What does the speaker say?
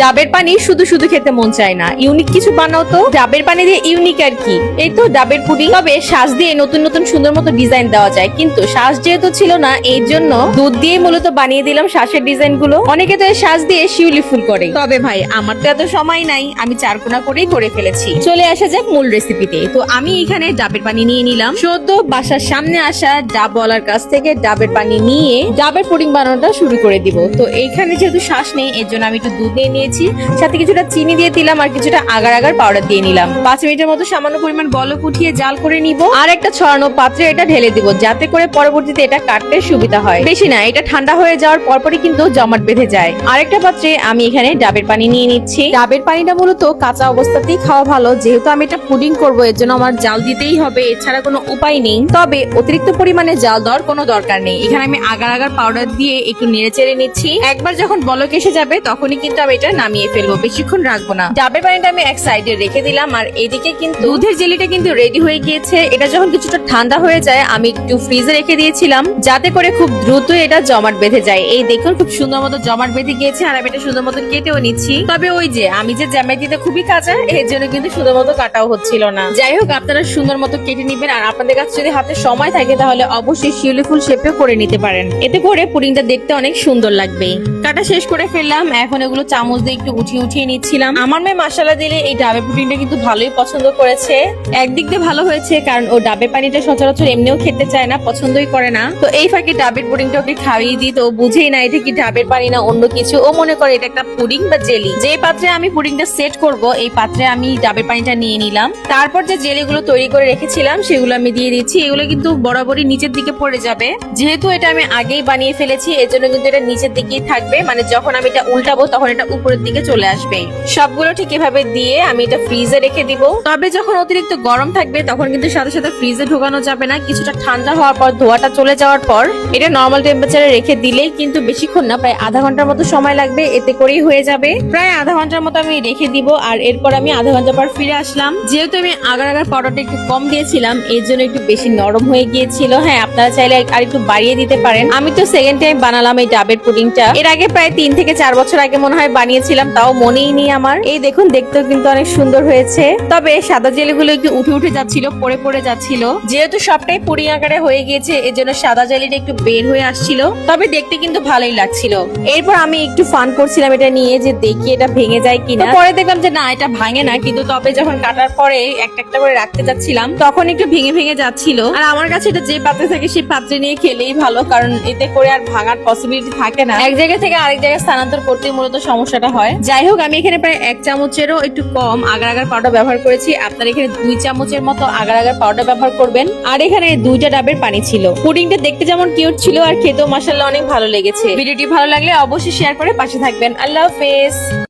ডাবের পানি শুধু শুধু খেতে মন চায় না। ইউনিক কিছু বানাও তো। ডাবের পানি দিয়ে ইউনিক আর কি। এই তো ডাবের পুডিং। তবে শ্বাস দিয়ে নতুন নতুন সুন্দর মতো ডিজাইন দেওয়া যায়। কিন্তু শ্বাস যেহেতু ছিল না এই জন্য দুধ দিয়ে মূলত বানিয়ে দিলাম শ্বাসের ডিজাইনগুলো। অনেকে তো শ্বাস দিয়ে শিউলি ফুল করে। তবে ভাই, আমার তো এত সময় নাই। আমি চারকোনা করেই করে ফেলেছি। চলে আসা যাক মূল রেসিপিতে তো। আমি এখানে ডাবের পানি নিয়ে নিলাম। সদ্য বাসার সামনে আসা ডাবওয়ালার কাছ থেকে ডাবের পানি নিয়ে ডাবের পুডিং বানানোটা শুরু করে দিব। তো এইখানে যেহেতু শ্বাস নেই, এর জন্য আমি একটু দুধ নিয়ে নিয়েছি সাথে কিছুটা চিনি দিয়ে দিলাম আর কিছুটা আগার আগার পাউডার দিয়ে নিলাম। পাঁচ মিনিটের মতো সামান্য পরিমাণ বলক উঠিয়ে জাল করে নিব। আর একটা ছড়ানো পাত্রে এটা ঢেলে দিব, যাতে করে পরবর্তীতে এটা কাটতে সুবিধা হয়। বেশি না, এটা ঠান্ডা হয়ে যাওয়ার পরপরই কিন্তু জমাট বেঁধে যায়। আরেকটা পাত্রে আমি এখানে ডাবের পানি নিয়ে নিচ্ছি। ডাবের পানিটা মূলত কাঁচা অবস্থাতেই খাওয়া ভালো, যেহেতু আমি এটা পুডিং করব, এর জন্য আমার জাল দিতেই হবে, এছাড়া কোনো উপায় নেই। তবে অতিরিক্ত পরিমাণে জাল দেওয়ার কোনো দরকার নেই। এখানে আমি আগার আগার পাউডার দিয়ে একটু নেড়ে চেড়ে নিচ্ছি। একবার যখন বলক এসে যাবে, তখনই কিন্তু আমি এটা নামিয়ে ফেলব, বেশিক্ষণ রাখব না। ডাবের পানিটা আমি এক সাইডে রেখে দিলাম, আর এদিকে কিন্তু দুধের জেলিটা কিন্তু রেডি হয়ে গিয়েছে। এটা যখন কিছুটা ঠান্ডা হয়ে যায়, আমি একটু ফ্রিজে রেখে দিয়েছিলাম, যাতে করে খুব দ্রুত এটা জমাট বেঁধে যায়। এই দেখুন, খুব সুন্দর মতো জমাট বেঁধে গিয়েছে, আর আমি এটা সুন্দর মতো কেটেও নিচ্ছি। তবে ওই যে, আমি যে জ্যামাইটিতে খুবই কাঁচা, এর জন্য কিন্তু সুন্দর মতো কাটাও হচ্ছিল না। যাই হোক, আপনারা সুন্দর মতো কেটে নিবেন, আর আপনাদের কাছে যদি হাতে সময় থাকে, তাহলে অবশ্যই শিউলি ফুল শেপে করে নিতে পারেন। এতে করে পুডিংটা দেখতে অনেক সুন্দর লাগবে। কাটা শেষ করে ফেললাম, এখন এগুলো চামচ দিয়ে একটু উঠিয়ে উঠিয়ে নিচ্ছিলাম। আমার মেয়ে মশলা দিলে এই ডাবের পুডিংটা কিন্তু ভালোই পছন্দ করেছে। একদিক দিয়ে ভালো হয়েছে, কারণ ও ডাবের পানিটা সচরাচর এমনিও খেতে চায় না, পছন্দই করে না। তো এই ফাঁকে ডাবের পুডিংটা ওকে খাইয়ে দিই, তো বুঝেই না এটা কি ডাবের পানি না অন্য কিছু। ও মনে করে এটা একটা পুডিং বা জেলি। যে পাত্রে আমি পুডিংটা সেট করব, এই পাত্রে আমি ডাবের পানিটা নিয়ে নিলাম। তারপর যে জেলিগুলো তৈরি করে রেখেছিলাম, সেগুলো আমি দিয়ে দিচ্ছি। এগুলো কিন্তু বরাবরই নিচের দিকে পড়ে যাবে। যেহেতু এটা আমি আগেই বানিয়ে ফেলেছি, এর জন্য কিন্তু এটা নিচের দিকেই থাকবে। মানে যখন আমি এটা উল্টাবো, তখন এটা উপরের দিকে চলে আসবে। সবগুলো ঠিক এভাবে দিয়ে আমি এটা ফ্রিজে রেখে দিব। তবে যখন অতিরিক্ত গরম থাকবে, তখন কিন্তু সাথে সাথে ফ্রিজে ঢোকানো যাবে না। কিছুটা ঠান্ডা হওয়ার পর, ধোয়াটা চলে যাওয়ার পর, এটা নর্মাল টেম্পারেচারে রেখে দিলেই কিন্তু বেশিক্ষণ না, প্রায় আধা ঘণ্টার মতো সময় লাগবে। এতে করেই হয়ে যাবে। প্রায় আধা ঘণ্টার মতো আমি রেখে দিব, আর এরপর আমি আধা ঘণ্টা পর ফিরে আসলাম। যেহেতু আমি আগার আগার পাউডারটা একটু কম দিয়েছিলাম, এর জন্য একটু বেশি নরম হয়ে গিয়েছিল। হ্যাঁ আপনারা চাইলে আর একটু বাড়িয়ে দিতে পারেন। আমি তো সেকেন্ড টাইম বানালাম এই ডাবের পুডিংটা এর আগে প্রায় তিন থেকে চার বছর আগে মনে হয় বানিয়েছিলাম তাও মনেই নেই আমার। এই দেখুন, দেখতেও কিন্তু অনেক সুন্দর হয়েছে। তবে সাদা জেলিগুলো একটু উঠে উঠে যাচ্ছিল, পড়ে পড়ে যাচ্ছিল। যেহেতু সবটাই পুডিং আকারে হয়ে গিয়েছে এর জন্য সাদা জেলিটা একটু বের হয়ে আসছিল। তবে দেখতে কিন্তু ভালোই লাগছিল। এরপর আমি একটু ফান করছিলাম এটা নিয়ে, যে দেখি এটা ভেঙে যায় কিনা। পরে দেখলাম যে, না, এটা ভাঙে না। কিন্তু তবে যখন কাটার পরে একটা একটা করে রাখতে যাচ্ছিলাম, তখন একটু ভেঙে ভেঙে যাচ্ছিল। আর আমার কাছে এটা যে পাত্রে থাকে সেই পাত্রে নিয়ে খেলেই ভালো, কারণ এতে করে আর ভাঙার পসিবিলিটি থাকে না। এক জায়গা থেকে আরেক জায়গায় স্থানান্তর করতে মূলত সমস্যাটা হয়। যাই হোক, আমি এখানে প্রায় এক চামচেরও একটু কম আগার আগার পাউডার ব্যবহার করেছি। আপনারা এখানে দুই চামচের মতো আগার আগার পাউডার ব্যবহার করবেন। আর এখানে দুইটা ডাবের পানি ছিল। পুডিংটা দেখতে যেমন কিউট ছিল আর খেতেও মাসাল্লাহ অনেক ভালো লেগেছে। ভিডিওটি ভালো লাগলে অবশ্যই শেয়ার করে পাশে থাকবেন। আল্লাহ হাফেজ।